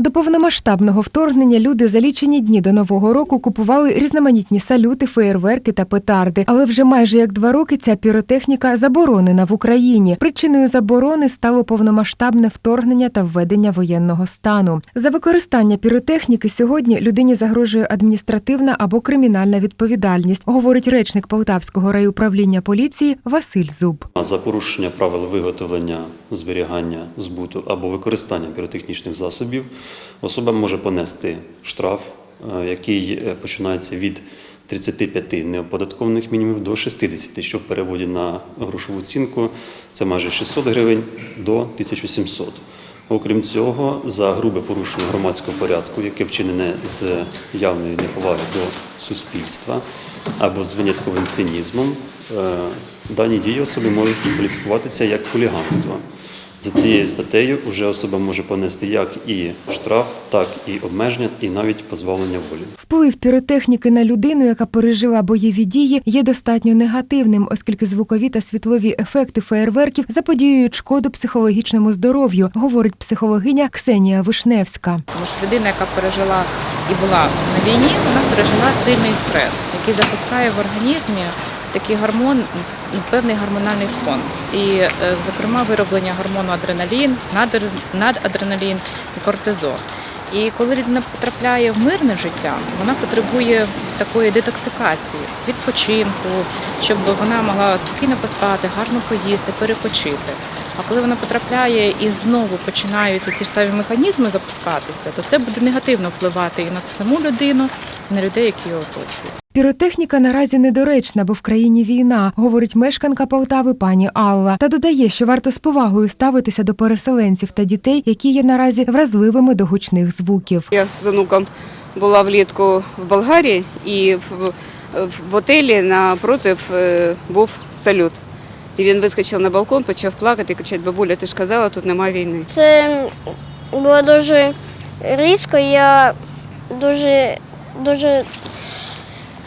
До повномасштабного вторгнення люди за лічені дні до нового року купували різноманітні салюти, феєрверки та петарди. Але вже майже як два роки ця піротехніка заборонена в Україні. Причиною заборони стало повномасштабне вторгнення та введення воєнного стану. За використання піротехніки сьогодні людині загрожує адміністративна або кримінальна відповідальність, говорить речник Полтавського райуправління поліції Василь Зуб. За порушення правил виготовлення, зберігання, збуту або використання піротехнічних засобів особа може понести штраф, е, який е, починається від 35 неоподаткованих мінімумів до 60, що в переводі на грошову оцінку це майже 600 гривень до 1700. Окрім цього, за грубе порушення громадського порядку, яке вчинене з явної неповаги до суспільства або з винятковим цинізмом, е, дані дії особи можуть кваліфікуватися як хуліганство. За цією статтею вже особа може понести як і штраф, так і обмеження, і навіть позбавлення волі. Вплив піротехніки на людину, яка пережила бойові дії, є достатньо негативним, оскільки звукові та світлові ефекти феєрверків заподіюють шкоду психологічному здоров'ю, говорить психологиня Ксенія Вишневська. Тому що людина, яка пережила і була на війні, вона пережила сильний стрес, який запускає в організмі такий гормон, певний гормональний фон. І, е, зокрема, вироблення гормону адреналін, нададреналін і кортизол. І коли людина потрапляє в мирне життя, вона потребує такої детоксикації, відпочинку, щоб вона могла спокійно поспати, гарно поїсти, перепочити. А коли вона потрапляє і знову починаються ті ж самі механізми запускатися, то це буде негативно впливати і на саму людину, на людей, які її оточують. Піротехніка наразі недоречна, бо в країні війна, говорить мешканка Полтави пані Алла. Та додає, що варто з повагою ставитися до переселенців та дітей, які є наразі вразливими до гучних звуків. Я з онуком була влітку в Болгарії і в, в, в готелі напротив е, був салют. І він вискочив на балкон, почав плакати і кричати, бабуля, ти ж казала, тут немає війни. Це було дуже різко, я дуже, дуже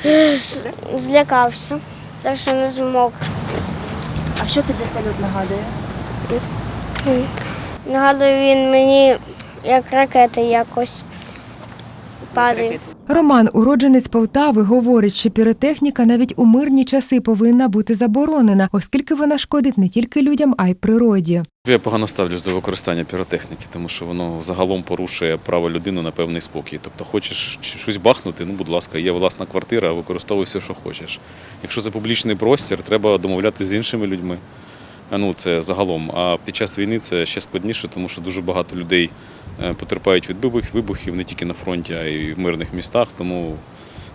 е, злякався, так що не змог. А що тобі салют нагадує? Нагадує він мені, як ракета якось падають. Роман, уродженець Полтави, говорить, що піротехніка навіть у мирні часи повинна бути заборонена, оскільки вона шкодить не тільки людям, а й природі. Я погано ставлюсь до використання піротехніки, тому що воно загалом порушує право людини на певний спокій. Тобто, хочеш щось бахнути, ну будь ласка, є власна квартира, використовуй все, що хочеш. Якщо це публічний простір, треба домовлятися з іншими людьми. А, Ну, це загалом. А під час війни це ще складніше, тому що дуже багато людей е, потерпають від вибух- вибухів не тільки на фронті, а й в мирних містах. Тому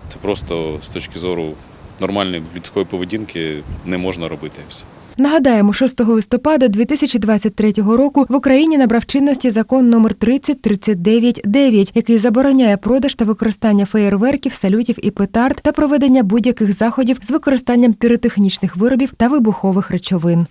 це просто з точки зору нормальної людської поведінки не можна робити все. Нагадаємо, 6 листопада 2023 року в Україні набрав чинності закон номер 3039-9, який забороняє продаж та використання феєрверків, салютів і петард та проведення будь-яких заходів з використанням піротехнічних виробів та вибухових речовин.